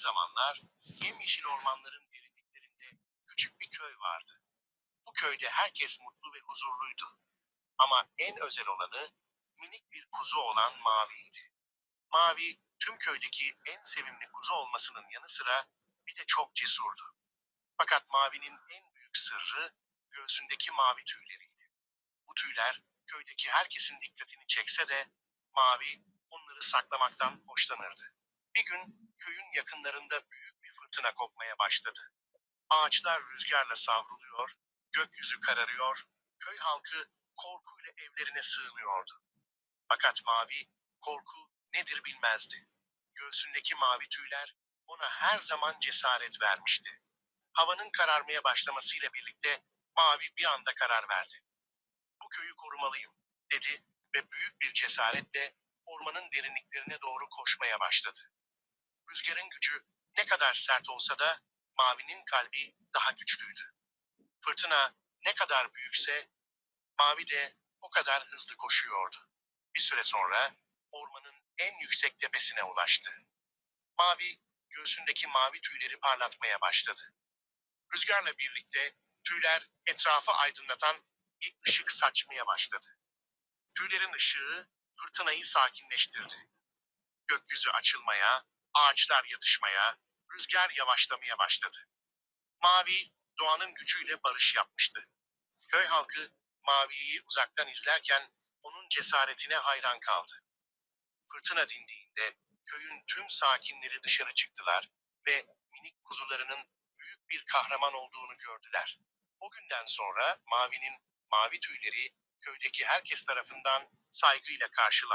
zamanlar yemyeşil ormanların derinliklerinde küçük bir köy vardı. Bu köyde herkes mutlu ve huzurluydu. Ama en özel olanı minik bir kuzu olan Mavi'ydi. Mavi tüm köydeki en sevimli kuzu olmasının yanı sıra bir de çok cesurdu. Fakat Mavi'nin en büyük sırrı göğsündeki mavi tüyleriydi. Bu tüyler köydeki herkesin dikkatini çekse de Mavi onları saklamaktan hoşlanırdı. Bir gün yakınlarında büyük bir fırtına kopmaya başladı. Ağaçlar rüzgarla savruluyor, gökyüzü kararıyor, köy halkı korkuyla evlerine sığınıyordu. Fakat Mavi korku nedir bilmezdi. Göğsündeki mavi tüyler ona her zaman cesaret vermişti. Havanın kararmaya başlamasıyla birlikte Mavi bir anda karar verdi. Bu köyü korumalıyım, dedi ve büyük bir cesaretle ormanın derinliklerine doğru koşmaya başladı. Rüzgarın gücü ne kadar sert olsa da Mavi'nin kalbi daha güçlüydü. Fırtına ne kadar büyükse Mavi de o kadar hızlı koşuyordu. Bir süre sonra ormanın en yüksek tepesine ulaştı. Mavi göğsündeki mavi tüyleri parlatmaya başladı. Rüzgarla birlikte tüyler etrafı aydınlatan bir ışık saçmaya başladı. Tüylerin ışığı fırtınayı sakinleştirdi. Gökyüzü açılmaya, ağaçlar yatışmaya, rüzgar yavaşlamaya başladı. Mavi doğanın gücüyle barış yapmıştı. Köy halkı Mavi'yi uzaktan izlerken onun cesaretine hayran kaldı. Fırtına dindiğinde köyün tüm sakinleri dışarı çıktılar ve minik kuzularının büyük bir kahraman olduğunu gördüler. O günden sonra Mavi'nin mavi tüyleri köydeki herkes tarafından saygıyla karşılandı.